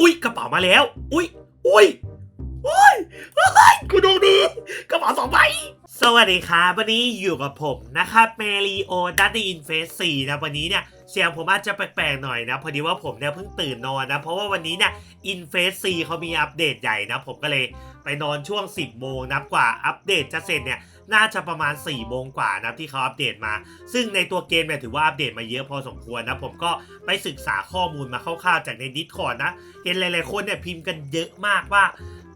อุ้ยกระเป๋ามาแล้ว อุ้ยอุ้ยอุ้ยอุ้ยคุณดูดีกระเป๋าสองใบสวัสดีครับวันนี้อยู่กับผมนะครับเมลีโอดัตตี้อินเฟสสี่นะวันนี้เนี่ยเสียงผมอาจจะแปลกๆหน่อยนะ พอดีว่าผมเนี่ยเพิ่งตื่นนอนนะ เพราะว่าวันนี้เนี่ยอินเฟสซีเขามีอัปเดตใหญ่นะ ผมก็เลย ไปนอนช่วง 10โมงนับกว่าอัปเดตจะเสร็จเนี่ยน่าจะประมาณ4โมงกว่านะที่เขาอัปเดตมา ซึ่งในตัวเกมเนี่ยถือว่าอัปเดตมาเยอะพอสมควรนะ ผมก็ไปศึกษาข้อมูลมาคร่าวๆจากในดิสคอร์ดนะ เห็นหลายๆคนเนี่ยพิมพ์กันเยอะมากว่า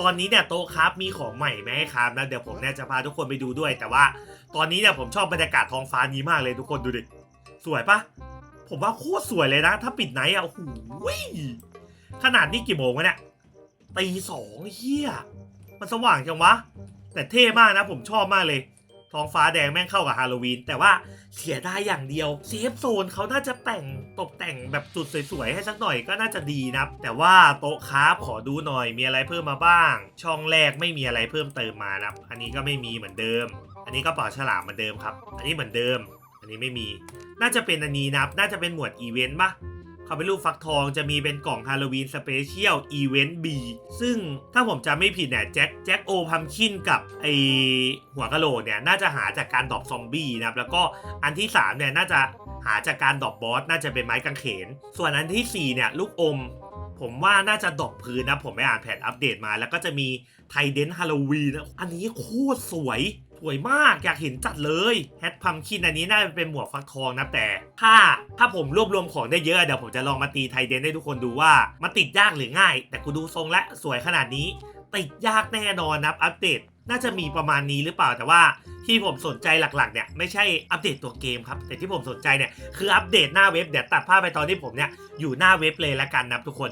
ตอนนี้เนี่ยโต๊ะครับมีของใหม่ไหมครับนะเดี๋ยวผมเนี่ยจะพาทุกคนไปดูด้วย แต่ว่าตอนนี้เนี่ยผมชอบบรรยากาศท้องฟ้านี้มากเลยทุกคนดูดิสวยปะผมว่าโคตรสวยเลยนะ ถ้าปิดไนท์อะโอ้โหขนาดนี้กี่โมงวะเนี่ยตีสองเฮีย มันสว่างจังวะ แต่เท่มากนะผมชอบมากเลย ท้องฟ้าแดงแม่งเข้ากับฮาโลวีน แต่ว่าเสียดายอย่างเดียวเซฟโซนเขาน่าจะแต่งตกแต่งแบบจุดสวยๆ ให้สักหน่อยก็น่าจะดีนะแต่ว่าโต๊ะคราขอดูหน่อยมีอะไรเพิ่มมาบ้าง ช่องแรกไม่มีอะไรเพิ่มเติมมานะอันนี้ก็ไม่มีเหมือนเดิม อันนี้ก็เป๋าฉลามเหมือนเดิมครับ อันนี้เหมือนเดิม อันนี้ไม่มี น่าจะเป็นอันนี้นะน่าจะเป็นหมวดอีเวนต์ปะ เขาเป็นรูปฟักทองจะมีเป็นกล่องฮาโลวีนสเปเชียลอีเวนต์ B ซึ่งถ้าผมจำไม่ผิดเนี่ยแจ็คแจ็คโอพัมคินกับไอหัวกะโหลกเนี่ยน่าจะหาจากการดรอปซอมบี้นะครับ แล้วก็อันที่3เนี่ยน่าจะหาจากการดรอปบอสน่าจะเป็นไม้กางเขน ส่วนอันทีสี่4เนี่ยลูกอม ผมว่าน่าจะดรอปพื้นนะผมไปอ่านแผนอัปเดตมา แล้วก็จะมีไทเดนฮาโลวีนอันนี้โคตรสวย วยมากอยากเห็นจัดเลยแฮทพัมคินอันนี้น่าจะเป็นหมวกฟักทองนะแต่ ถ้าถ้าผมรวบรวมของได้เยอะเดี๋ยวผมจะลองมาตีไทเดนให้ทุกคนดูว่ามันติดยากหรือง่าย แต่กูดูทรงและสวยขนาดนี้ ติดยากแน่นอนนะอัปเดตน่าจะมีประมาณนี้หรือเปล่าแต่ว่าที่ผมสนใจหลักๆเนี่ยไม่ใช่อัปเดตตัวเกมครับ แต่ที่ผมสนใจเนี่ยคืออัปเดตหน้าเว็บเดี๋ยวตัดภาพไปตอนที่ผมเนี่ยอยู่หน้าเว็บเลยละกันนะทุกคน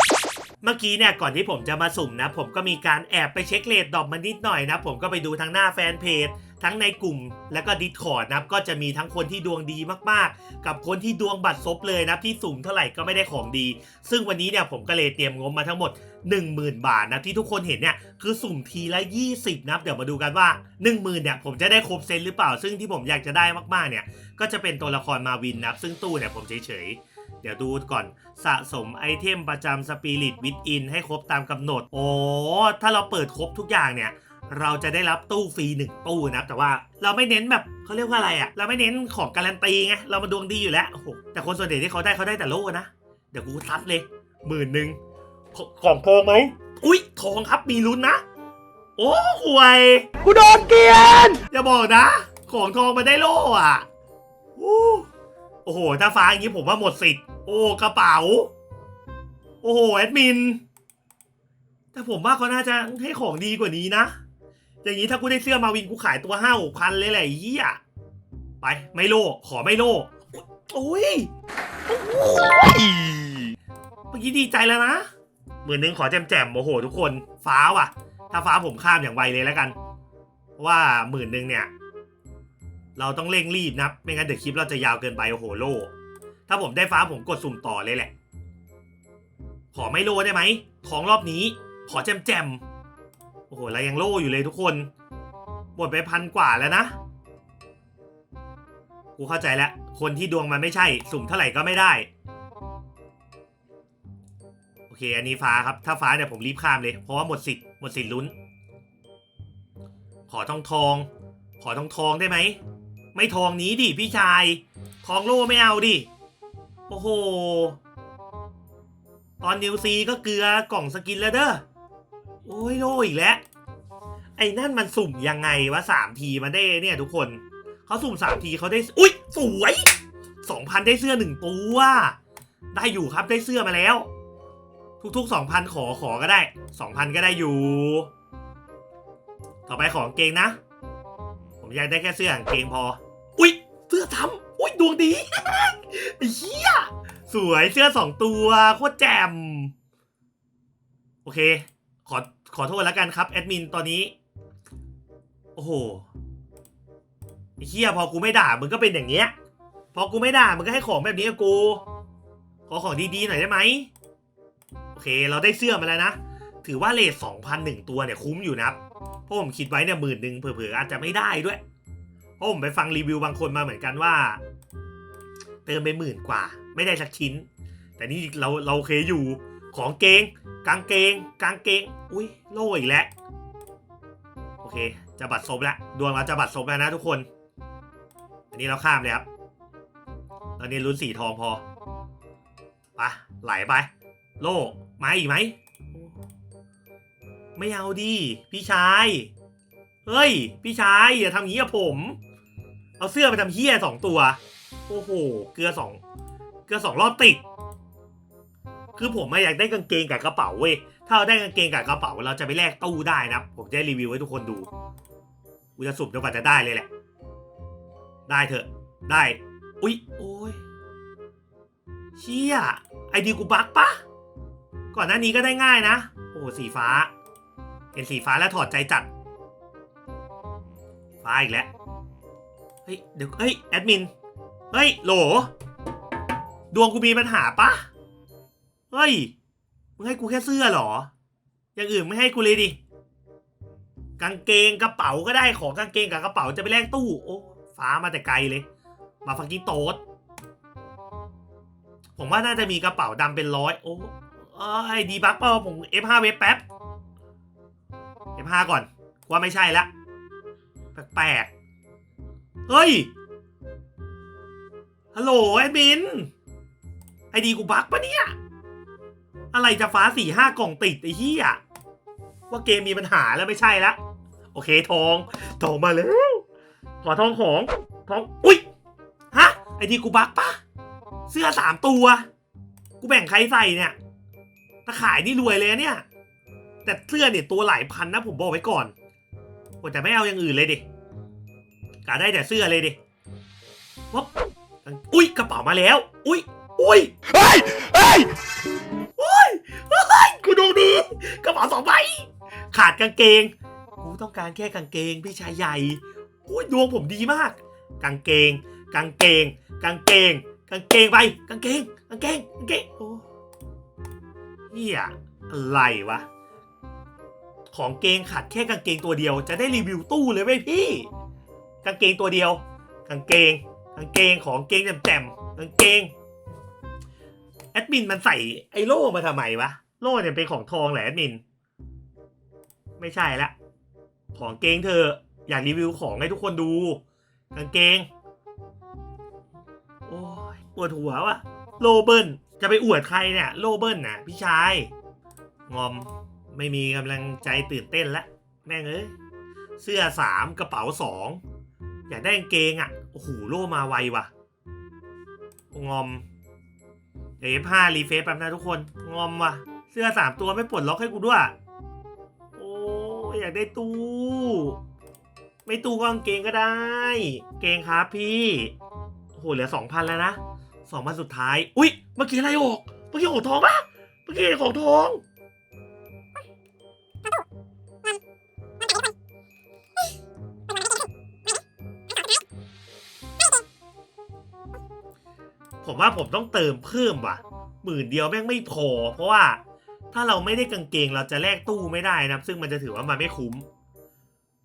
เมื่อกี้เนี่ยก่อนที่ผมจะมาสุ่มนะ ผมก็มีการแอบไปเช็คเลทดอปมานิดหน่อยนะ ผมก็ไปดูทั้งหน้าแฟนเพจ ทั้งในกลุ่มแล้วก็ดิสคอร์ดนะครับก็จะมีทั้งคนที่ดวงดีมากๆ กับคนที่ดวงบัตรซบเลยนะที่สุ่มเท่าไหร่ก็ไม่ได้ของดี ซึ่งวันนี้เนี่ยผมก็เลยเตรียมงบมาทั้งหมด 10,000 บาทนะที่ทุกคนเห็นเนี่ยคือสุ่มทีละ 20นะครับเดี๋ยวมาดูกันว่า 10,000เนี่ยผมจะได้ครบเซตหรือเปล่า ซึ่งที่ผมอยากจะได้มากๆเนี่ยก็จะเป็นตัวละครมาวินนะครับซึ่งตู้เนี่ยผมเฉยๆเดี๋ยวดูก่อนสะสมไอเทมประจำสปิริตวิดอินให้ครบตามกำหนด โอ้ ถ้าเราเปิดครบทุกอย่างเนี่ย เราจะได้รับตู้ฟรีหนึ่งตู้นะครับแต่ว่าเราไม่เน้นแบบเขาเรียกว่าอะไรอะ่ะ เราไม่เน้นของการันตีไงเรามาดวงดีอยู่แล้วโอ้โหแต่คนส่วนใหญ่ที่เขาได้เขาได้แต่โล่นะเดี๋ยวกูซัดเลยหมื่นหนึ่งขของทองไหมอุ้ยทองครับมีลุ้นนะ โอ้หวยกูโดนเกลียนอย่าบอกนะ ของทองมาได้โล่อะอู้โอ้โหถ้าฟ้าอย่างนี้ผมว่าหมดสิทธิ์โอ้กระเป๋า โอ้โหแอดมินแต่ผมว่าเขาน่าจะให้ของดีกว่านี้นะ อย่างนี้ถ้ากูได้เสื้อมาวินกูขายตัวห้าหกพันเลยแหละเหี้ยไปไม่โล่ขอไม่โล่โอ้ยโอ้ยเมื่อกี้ดีใจแล้วนะหมื่นหนึ่งขอแจมแจมโอ้โห ทุกคนฟ้าว่ะ ถ้าฟ้าผมข้ามอย่างไวเลยแล้วกัน ว่าหมื่นหนึ่งเนี่ย เราต้องเร่งรีบนะไม่งั้นเดี๋ยวคลิปเราจะยาวเกินไปโอ้โหโล ถ้าผมได้ฟ้าผมกดสุ่มต่อเลยแหละ ขอไม่โลได้ไหมของรอบนี้ ขอแจมแจม โอ้โหเรายังโล่อยู่เลยทุกคน หมดไปพันกว่าแล้วนะกูเข้าใจแล้ว คนที่ดวงมันไม่ใช่ สุ่มเท่าไหร่ก็ไม่ได้ โอเค อันนี้ฟ้าครับ ถ้าฟ้าเนี่ยผมรีบข้ามเลย เพราะว่าหมดสิทธิ์หมดสิทธิ์ลุ้น ขอทองทอง ขอทองทองได้ไหม ไม่ทองนี้ดิพี่ชาย ทองโล่ไม่เอาดิ โอ้โห ตอนนิวซีก็เกลือกล่องสกินแล้วเด้อ โอ้ยโลอีกแล้ว ไอ้นั่นมันสุ่มยังไงวะสามทีมาได้เนี่ยทุกคนเขาสุ่มสามทีเขาได้ อุ้ยสวยสองพันได้เสื้อหนึ่งตัวได้อยู่ครับได้เสื้อมาแล้ว ทุกๆสองพันขอขอก็ได้สองพันก็ได้อยู่ ต่อไปของเกงนะ ผมอยากได้แค่เสื้อกางเกงพอ อุ๊ยเสื้อทำอุ๊ยดวงดีไอ้เหี้ยสวยเสื้อสองตัวโคตรแจ่มโอเค ขอ ขอโทษแล้วกันครับแอดมินตอนนี้ โอ้โหไอ้เหี้ยพอกูไม่ด่ามึงก็เป็นอย่างเงี้ย พอกูไม่ด่ามึงก็ให้ของแบบนี้กับกู ขอของดีๆหน่อยได้ไหมโอเค เราได้เสื้อมาแล้วนะ ถือว่าเลทสองพันหนึ่งตัวเนี่ยคุ้มอยู่นะเพราะผมคิดไว้เนี่ยหมื่นหนึ่งเผื่อๆอาจจะไม่ได้ด้วย เพราะผมไปฟังรีวิวบางคนมาเหมือนกันว่า เติมไปหมื่นกว่า ไม่ได้สักชิ้น แต่นี่เราเราโอเคอยู่ ของเกง กางเกง กางเกง อุ้ยโล่อีกแล้ว โอเค จะบัตรซบแล้วดวงเราจะบัตรซบแล้วนะทุกคน อันนี้เราข้ามเลยครับ ตอนนี้ลุ้นสีทองพอไปะไหลไป โล่มาอีกไหม ไม่เอาดิพี่ชาย เฮ้ย พี่ชายอย่าทำงี้กับผม เอาเสื้อไปทำเฮี้ยสองตัว โอ้โห เกลือสอง เกลือสองรอบติด คือผมอะอยากได้กางเกงกับกระเป๋าเว้ย ถ้าเราได้กางเกงกับกระเป๋าเราจะไปแลกตู้ได้นะผมจะได้รีวิวให้ทุกคนดูกูจะสุ่มจนกว่าจะได้เลยแหละ ได้เถอะ ได้ อุ๊ย โอ้ยเชี่ยไอดีกูบักปะก่อนหน้านี้ก็ได้ง่ายนะ โอ้สีฟ้าเห็นสีฟ้าแล้วถอดใจจัด ฟ้าอีกแล้ว เฮ้ย เดี๋ยว เฮ้ย แอดมิน เฮ้ย โหล ดวงกูมีปัญหาปะ เฮ้ย มึงให้กูแค่เสื้อหรอ อย่างอื่นไม่ให้กูเลยดิ กางเกงกระเป๋าก็ได้ ของกางเกงกับกระเป๋าจะไปแลกตู้ โอ้ ฟ้ามาแต่ไกลเลย มาฟังกิ้งโต๊ดผมว่าน่าจะมีกระเป๋าดำเป็นร้อย โอ้เอ้ยดีบักเปล่าผม F5 เว็บแป๊บ F5 ก่อนว่าไม่ใช่ละ แปลกๆ เฮ้ย ฮัลโหลแอดมิน ไอดีกูบักปะเนี่ย อะไรจะฟ้าสี่ห้ากล่องติดไอ้เหี้ยว่าเกมมีปัญหาแล้วไม่ใช่ละโอเคทอง ทองมาแล้วขอทองของทองอุ้ยฮะไอดีกูบักปะเสื้อสามตัว กูแบ่งใครใส่เนี่ยถ้าขายนี่รวยเลยเนี่ย แต่เสื้อเนี่ยตัวหลายพันนะผมบอกไว้ก่อนโอ้แต่ไม่เอาอย่างอื่นเลยดิกาได้แต่เสื้อเลยดิวับอุ้ยกระเป๋ามาแล้ว อุ้ยอุ้ยเฮ้ยเฮ้ย เฮ้ยกูดูดีกระเป๋าสองใบขาดกางเกง กูต้องการแค่กางเกงพี่ชายใหญ่อุ้ยดวงผมดีมาก กางเกง กางเกง กางเกง กางเกงไป กางเกง กางเกง กางเกง โอ้เฮียอะไรวะ ของเกงขาดแค่กางเกงตัวเดียว จะได้รีวิวตู้เลยเว้ยพี่ กางเกงตัวเดียว กางเกง กางเกงของเกงแจ่มๆกางเกง แอดมินมันใส่ไอ้โล่มาทำไมวะ โล่เนี่ยเป็นของทองแหละแอดมิน ไม่ใช่ละ ของเกงเธอ อยากรีวิวของให้ทุกคนดู กางเกง โอ้ยปวดหัววะโลเบิลจะไปอวดใครเนี่ย โลเบิลน่ะ พี่ชาย งอมไม่มีกำลังใจตื่นเต้นละ แม่งเอ้ยเสื้อสามกระเป๋าสองอยากได้กางเกงอะโอ้โหโลมาไวว่ะงอมเดี๋ยวผ้ารีเฟซแป๊บนะทุกคน งอมว่ะ เสื้อสามตัวไม่ปลดล็อกให้กูด้วย โอ้อยากได้ตู้ ไม่ตู้ก็กางเกงก็ได้ เกงครับพี่โอ้โหเหลือสองพันแล้วนะสองพันสุดท้าย อุ๊ยเมื่อกี้อะไรออก เมื่อกี้ของทองปะเมื่อกี้ของทองผมว่าผมต้องเติมเพิ่มว่ะหมื่นเดียวแม่งไม่พอเพราะว่า ถ้าเราไม่ได้กางเกงเราจะแลกตู้ไม่ได้นะครับ ซึ่งมันจะถือว่ามันไม่คุ้ม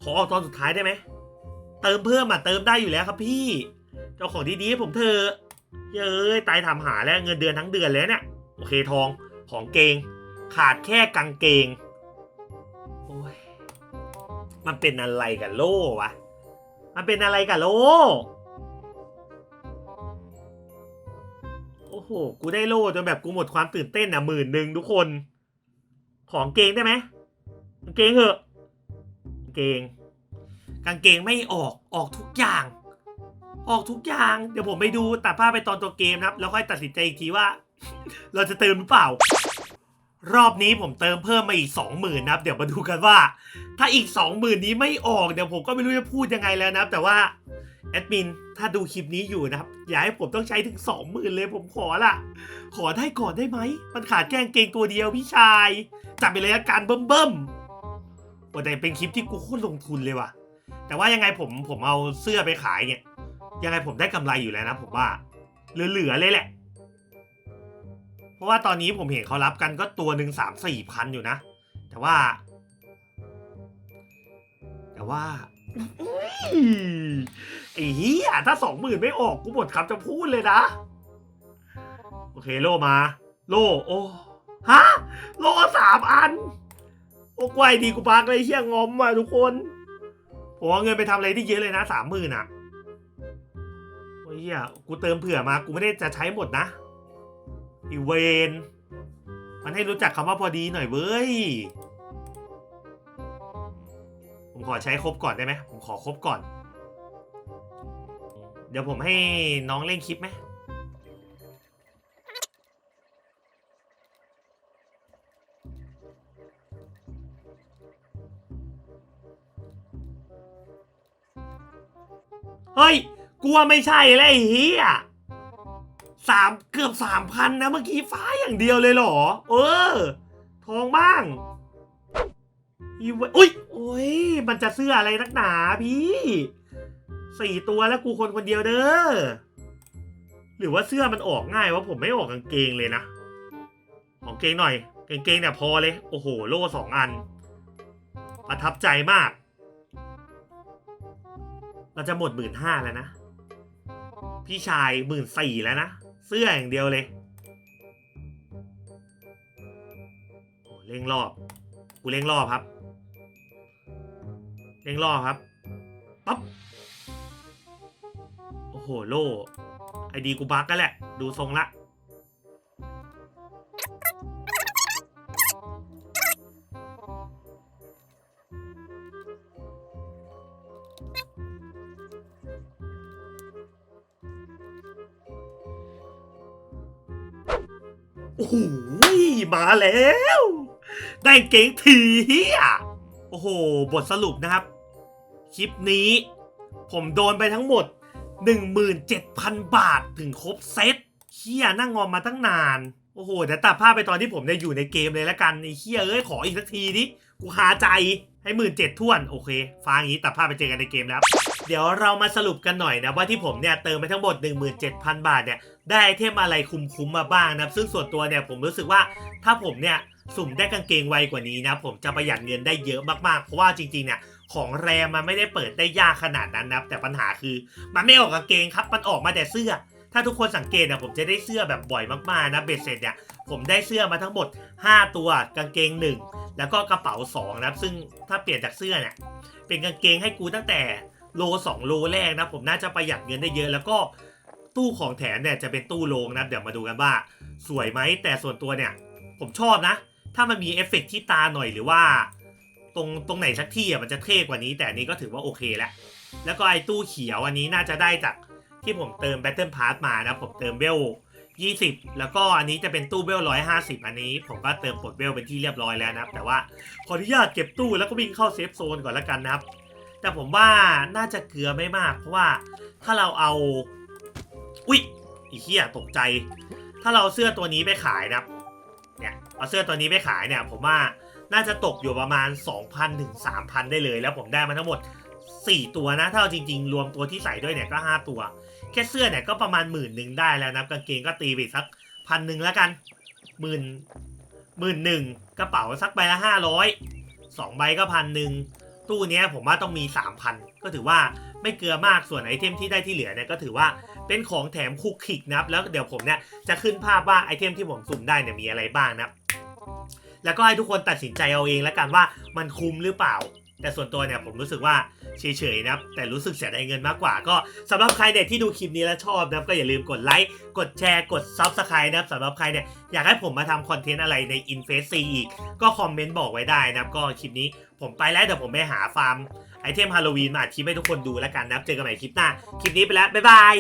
ขอออกตอนสุดท้ายได้ไหม เติมเพิ่มอะเติมได้อยู่แล้วครับพี่ เจ้าของดีๆให้ผมเถอะเย้ยตายทำหาแล้วเงินเดือนทั้งเดือนเลยเนี่ย โอเคทองของเกง ขาดแค่กางเกง โอ้ย มันเป็นอะไรกับโลวะ มันเป็นอะไรกับโล โอ้โห กูได้โลจนแบบกูหมดความตื่นเต้นอะหมื่นหนึ่งทุกคน ของเกงได้ไหมกางเกงเหอะกางเกง กางเกงไม่ออกออกทุกอย่าง ออกทุกอย่าง เดี๋ยวผมไปดูตัดภาพไปตอนตัวเกมนะครับแล้วค่อยตัดสินใจอีกทีว่า เราจะเติมหรือเปล่า รอบนี้ผมเติมเพิ่มมาอีกสองหมื่นนะครับ เดี๋ยวมาดูกันว่า ถ้าอีกสองหมื่นนี้ไม่ออกเดี๋ยวผมก็ไม่รู้จะพูดยังไงแล้วนะครับแต่ว่า แอดมิน ถ้าดูคลิปนี้อยู่นะครับ อย่าให้ผมต้องใช้ถึงสองหมื่นเลยผมขอละ ขอได้ก่อนได้ไหม มันขาดแกงเกงตัวเดียวพี่ชาย จับไปเลยอาการเบิ่มเบิ่มๆว่าแต่เป็นคลิปที่กูโคตรลงทุนเลยว่ะ แต่ว่ายังไงผมผมเอาเสื้อไปขายเนี่ย ยังไงผมได้กำไรอยู่แล้วนะผมว่า เหลือๆเลยแหละ เพราะว่าตอนนี้ผมเห็นเขารับกันก็ตัวหนึ่งสามสี่พันอยู่นะ แต่ว่า แต่ว่า ไอ้เหี้ยถ้าสองหมื่นไม่ออกกูหมดคำจะพูดเลยนะ โอเคโลมา โลโอ้ฮะโลสามอัน โอ้กวายดีกูปักเลยเชี่ยงอมอะทุกคนผมเอาเงินไปทำอะไรที่เยอะเลยนะสามหมื่นอะโอ้ยเฮียกูเติมเผื่อมากูไม่ได้จะใช้หมดนะอีเวน มันให้รู้จักคำว่าพอดีหน่อยเว้ย ผมขอใช้ครบก่อนได้ไหมผมขอครบก่อน เดี๋ยวผมให้น้องเล่นคลิปไหมเฮ้ยกลัวไม่ใช่แล้วไอ้เฮียสามเกือบสามพันนะเมื่อกี้ฟ้าอย่างเดียวเลยเหรอ เออ ทองบ้าง อีเวอุ้ยโอ้ย มันจะเสื้ออะไรนักหนาพี่สี่ตัวแล้วกูคนคนเดียวเด้อ หรือว่าเสื้อมันออกง่ายวะผมไม่ออกกางเกงเลยนะออกเกงหน่อย กางเกงเนี่ยพอเลย โอ้โห โล่สองอัน ประทับใจมาก เราจะหมดหมื่นห้าแล้วนะ พี่ชายหมื่นสี่แล้วนะ เสื้ออย่างเดียวเลยโอ้เร่งรอบ กูเร่งรอบครับ เร่งรอครับปั๊บโอ้โหโล่ไอดีกูบักกันแหละ ดูทรงละโอ้โหมาแล้ว ได้เก่งทีเฮียโอ้โห บทสรุปนะครับ คลิปนี้ ผมโดนไปทั้งหมด 17,000 บาทถึงครบเซตเฮียนั่งงอมมาตั้งนาน โอ้โหเดี๋ยวตัดภาพไปตอนที่ผมเนี่ยอยู่ในเกมเลยละกันไอ้เฮียเอ้ยขออีกสักทีดิกูหาใจให้หมื่นเจ็ดท่วนโอเคฟ้าอย่างนี้ตัดภาพไปเจอกันในเกมแล้ว เดี๋ยวเรามาสรุปกันหน่อยนะว่าที่ผมเนี่ยเติมไปทั้งหมด 17,000 บาทเนี่ยได้ไอเทมอะไรคุ้มๆมาบ้างนะซึ่งส่วนตัวเนี่ยผมรู้สึกว่าถ้าผมเนี่ยสุ่มได้กางเกงไวกว่านี้นะผมจะประหยัดเงินได้เยอะมากๆ เพราะว่าจริงๆเนี่ย ของแรมมันไม่ได้เปิดได้ยากขนาดนั้นนะแต่ปัญหาคือมันไม่ออกกางเกงครับมันออกมาแต่เสื้อ ถ้าทุกคนสังเกตนี่ยผมจะได้เสื้อแบบบ่อยมากๆนะเบสเสร็จเนี่ยผมได้เสื้อมาทั้งหมด 5 ตัวกางเกง 1 แล้วก็กระเป๋า2นะซึ่งถ้าเปลี่ยนจากเสื้อเนี่ยเป็นกางเกงให้กูตั้งแต่โล 2 โลแรกนะผมน่าจะประหยัดเงินได้เยอะ แล้วก็ตู้ของแถมเนี่ยจะเป็นตู้โลงนะเดี๋ยวมาดูกันว่า สวยไหมแต่ส่วนตัวเนี่ยผมชอบนะ ถ้ามันมีเอฟเฟกต์ที่ตาหน่อยหรือว่า ตรงตรงไหนสักที่อะมันจะเท่กว่านี้ แต่อันนี้ก็ถือว่าโอเคแล้วแล้วก็ไอ้ตู้เขียวอันนี้น่าจะได้จากที่ผมเติม Battle Pass มานะผมเติมเวล20 แล้วก็อันนี้จะเป็นตู้เวล150 อันนี้ ผมก็เติมปลดเวลเป็นที่เรียบร้อยแล้วนะครับ แต่ว่าขออนุญาตเก็บตู้แล้วก็วิ่งเข้าเซฟโซนก่อนแล้วกันนะครับ แต่ผมว่าน่าจะเกลือไม่มาก เพราะว่าถ้าเราเอา อุ๊ยอีเหี้ยตกใจ ถ้าเราเอาเสื้อตัวนี้ไปขายนะครับ เนี่ยเอาเสื้อตัวนี้ไปขายเนี่ย ผมว่า น่าจะตกอยู่ประมาณ 2,000ถึง3,000 ได้เลย แล้วผมได้มาทั้งหมด 4 ตัวนะถ้าเอาจริง ๆ รวมตัวที่ใส่ด้วยเนี่ยก็ 5 ตัว แค่เสื้อเนี่ยก็ประมาณหมื่นหนึ่งได้แล้วนะกางเกงก็ตีไปสักพันหนึ่งแล้วกันหมื่นหมื่นหนึ่งกระเป๋าสักใบละห้าร้อยสองใบก็พันหนึ่งตู้เนี้ยผมว่าต้องมีสามพันก็ถือว่าไม่เกลือมากส่วนไอเทมที่ได้ที่เหลือเนี่ยก็ถือว่าเป็นของแถมคุกคิกนะครับแล้วเดี๋ยวผมเนี่ยจะขึ้นภาพว่าไอเทมที่ผมสุ่มได้เนี่ยมีอะไรบ้างนะครับ แล้วก็ให้ทุกคนตัดสินใจเอาเองแล้วกันว่ามันคุ้มหรือเปล่า แต่ส่วนตัวเนี่ยผมรู้สึกว่าเฉยๆนะครับแต่รู้สึกเสียดายเงินมากกว่า ก็สำหรับใครเนี่ยที่ดูคลิปนี้แล้วชอบนะครับก็อย่าลืมกดไลค์กดแชร์กด Subscribe นะครับสำหรับใครเนี่ยอยากให้ผมมาทำคอนเทนต์อะไรใน i n f a c e อีก ก็คอมเมนต์บอกไว้ได้นะครับก็คลิปนี้ผมไปแล้วเดี๋ยวผมไปหาฟาร์มไอเทมฮาโลวีนมาอัดคลิปให้ทุกคนดูแล้วกันนะครับเจอกันใหม่คลิปหน้าคลิปนี้ไปแล้วบ๊ายบาย